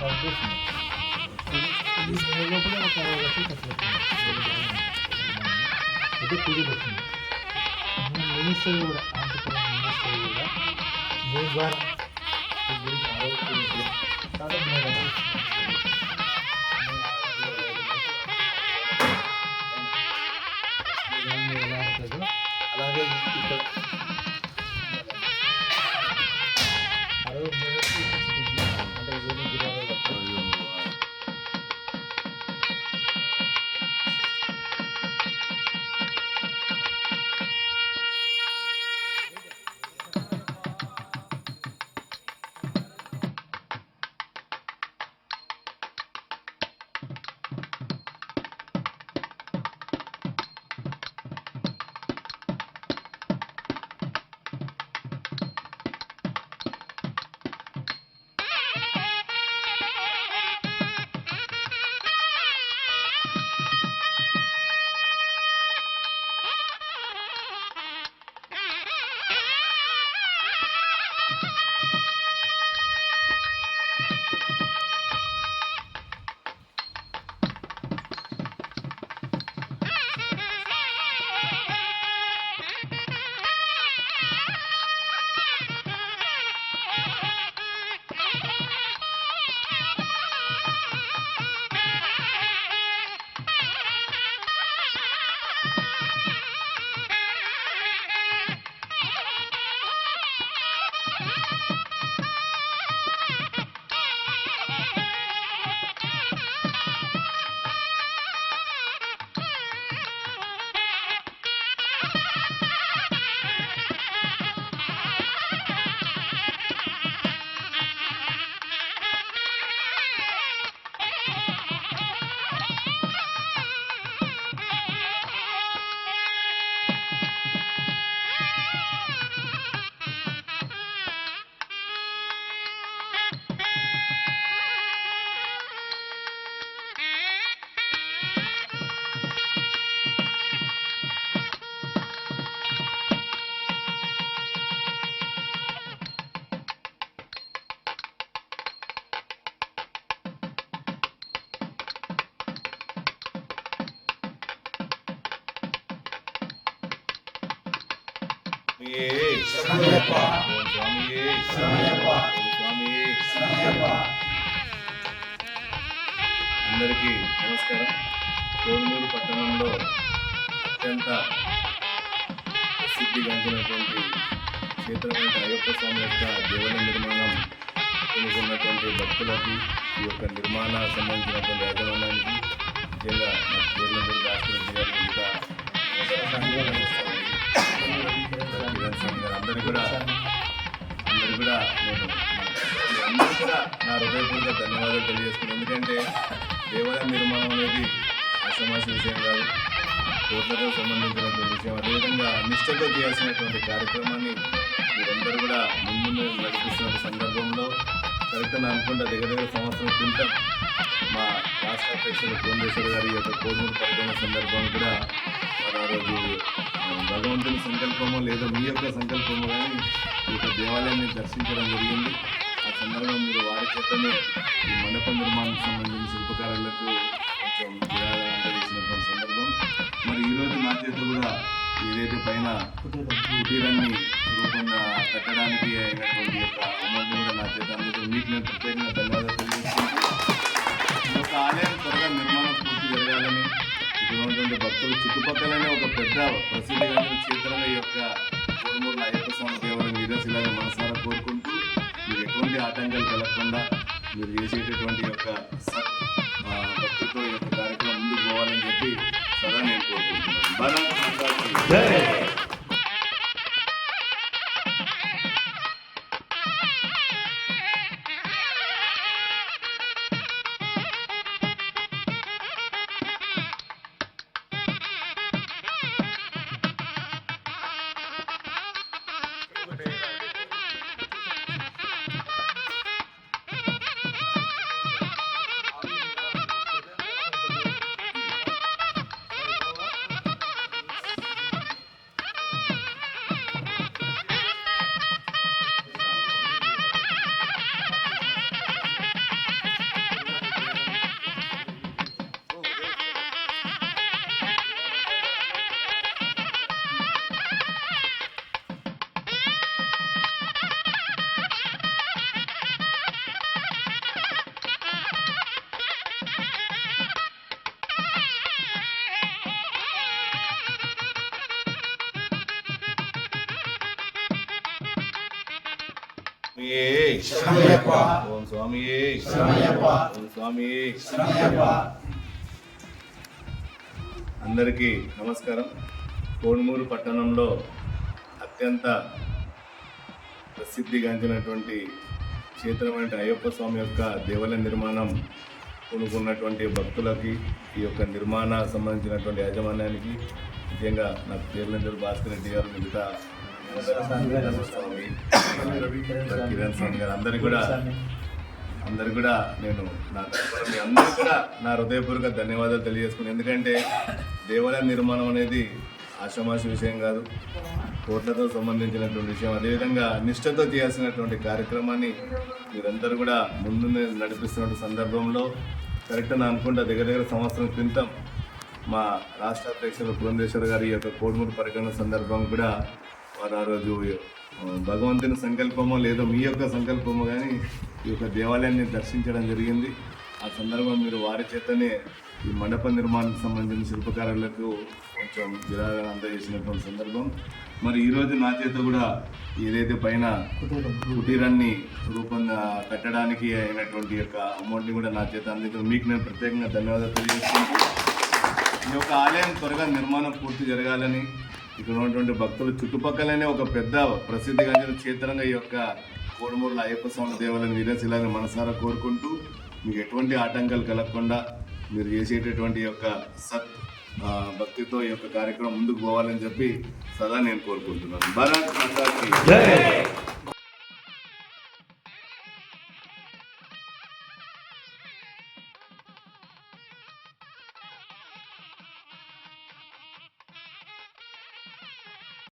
causa do filme. Isso não é um problema, cara. Eu achei que ಇದು ಕುಡಿಬೇಕು ಮೀಸೂರ ಅಂತ ಮೀಸೂರ ಬೇಜಾರು స్వామియే శరణయ్యప్ప. ఓం స్వామియే శరణయ్యప్ప. ఓం స్వామియే శరణయ్యప్ప. అందరికీ నమస్కారం కోడుమూరు పట్టణంలో అత్యంత ప్రసిద్ధిగాంచినటువంటి క్షేత్రమైన అయ్యప్ప స్వామి యొక్క దేవాలయ నిర్మాణం కొనుక్కున్నటువంటి భక్తులకి ఈ యొక్క నిర్మాణ సంబంధించినటువంటి యాజమాన్యానికి ముఖ్యంగా మా పేర్లందరూ రాష్ట్రపతి ఇంకా అందరూ కూడా అందరూ కూడా నేను కూడా నా హృదయపూర్వక ధన్యవాదాలు తెలియజేస్తున్నాను ఎందుకంటే దేవాలయ నిర్మాణం అనేది అసమాస విషయం కాదు. కోట్లతో సంబంధించినటువంటి విషయం. అదేవిధంగా నిష్టతో చేయాల్సినటువంటి కార్యక్రమాన్ని మీరందరూ కూడా ముందు నడిపిస్తున్న సందర్భంలో కరెక్ట్గా అనుకుంటా దగ్గర దగ్గర సంవత్సరం క్రితం మా రాష్ట్ర అధ్యక్షులు కోమేశ్వర్ గారి యొక్క కోడూరు పర్యటన సందర్భం కూడా మరి ఆ రోజు భగవంతుని సంకల్పమో లేదా మీ యొక్క సంకల్పమో కానీ ఈ యొక్క దేవాలయాన్ని దర్శించడం జరిగింది. ఆ సందర్భంలో మీరు వారి చేతనే ఈ మండప నిర్మాణానికి సంబంధించిన శిల్పకారులకు కొంచెం విరాళం సందర్భం. మరి ఈరోజు నా చేత కూడా ఏదైతే పైన కుటీరాన్ని రూపంగా కట్టడానికి అయినటువంటి యొక్క అమౌంట్ కూడా నా చేత అందుకు మీకు నేను ప్రత్యేకంగా ఉన్నటువంటి భక్తులు చుట్టుపక్కలనే ఒక పెద్ద ప్రసిద్ధిగాంచిన క్షేత్రంగా ఈ యొక్క కోడుమూరుల అయ్యప్ప స్వామి దేవాలయం. విరసిలాగా మనసారా కోరుకుంటూ మీరు ఎటువంటి ఆటంకాలు కలగకుండా మీరు చేసేటటువంటి యొక్క భక్తితో ఈ యొక్క కార్యక్రమం ముందుకు పోవాలని చెప్పి సదా నేను కోరుకుంటున్నాను. స్వామియే ఓం స్వామియే ఓం స్వామియే అందరికీ నమస్కారం. కోడుమూరు పట్టణంలో అత్యంత ప్రసిద్ధిగాంచినటువంటి క్షేత్రమైన అయ్యప్ప స్వామి యొక్క దేవాలయ నిర్మాణం కొనుక్కున్నటువంటి భక్తులకి ఈ యొక్క నిర్మాణ సంబంధించినటువంటి యాజమాన్యానికి ముఖ్యంగా నాకు పేర్లందరూ భాస్కర్ రెడ్డి గారు మిగతా స్వామి కిరణ్ స్వామి గారు అందరికీ కూడా అందరు కూడా నేను నా మీ అందరూ కూడా నా హృదయపూర్వక ధన్యవాదాలు తెలియజేసుకున్నాను. ఎందుకంటే దేవాలయ నిర్మాణం అనేది ఆషమాషి విషయం కాదు కోట్లతో సంబంధించినటువంటి విషయం. అదేవిధంగా నిష్ఠతో చేయాల్సినటువంటి కార్యక్రమాన్ని మీరందరూ కూడా ముందు నడిపిస్తున్న సందర్భంలో కరెక్ట్ అని అనుకుంటా దగ్గర దగ్గర సంవత్సరం క్రితం మా రాష్ట్ర అధ్యక్షులు పురంధేశ్వర్ గారి యొక్క కోడుమూరు పరిగణన సందర్భం కూడా వారు ఆ రోజు భగవంతుని సంకల్పమో లేదో మీ యొక్క సంకల్పమో కానీ ఈ యొక్క దేవాలయాన్ని దర్శించడం జరిగింది. ఆ సందర్భం మీరు వారి చేతనే ఈ మండప నిర్మాణానికి సంబంధించిన శిల్పకారులకు కొంచెం విరాళాలు అందజేసినటువంటి సందర్భం. మరి ఈరోజు నా చేత కూడా ఏదైతే పైన కుటీరాన్ని రూపొంద కట్టడానికి అయినటువంటి యొక్క అమౌంట్ని కూడా నా చేత అందించడం మీకు నేను ప్రత్యేకంగా ధన్యవాదాలు తెలియజేస్తున్నాను. ఈ యొక్క ఆలయం త్వరగా నిర్మాణం పూర్తి జరగాలని ఇక్కడ ఉన్నటువంటి భక్తులు చుట్టుపక్కలనే ఒక పెద్ద ప్రసిద్ధిగాంచిన క్షేత్రంగా ఈ యొక్క కోడుమూరుల అయ్యప్ప స్వామి దేవాలయం విరసిల్లని మనసారా కోరుకుంటూ మీకు ఎటువంటి ఆటంకాలు కలగకుండా మీరు చేసేటటువంటి యొక్క సత్ భక్తితో ఈ యొక్క కార్యక్రమం ముందుకు పోవాలని చెప్పి సదా నేను కోరుకుంటున్నాను. భారత్ మాతాకి.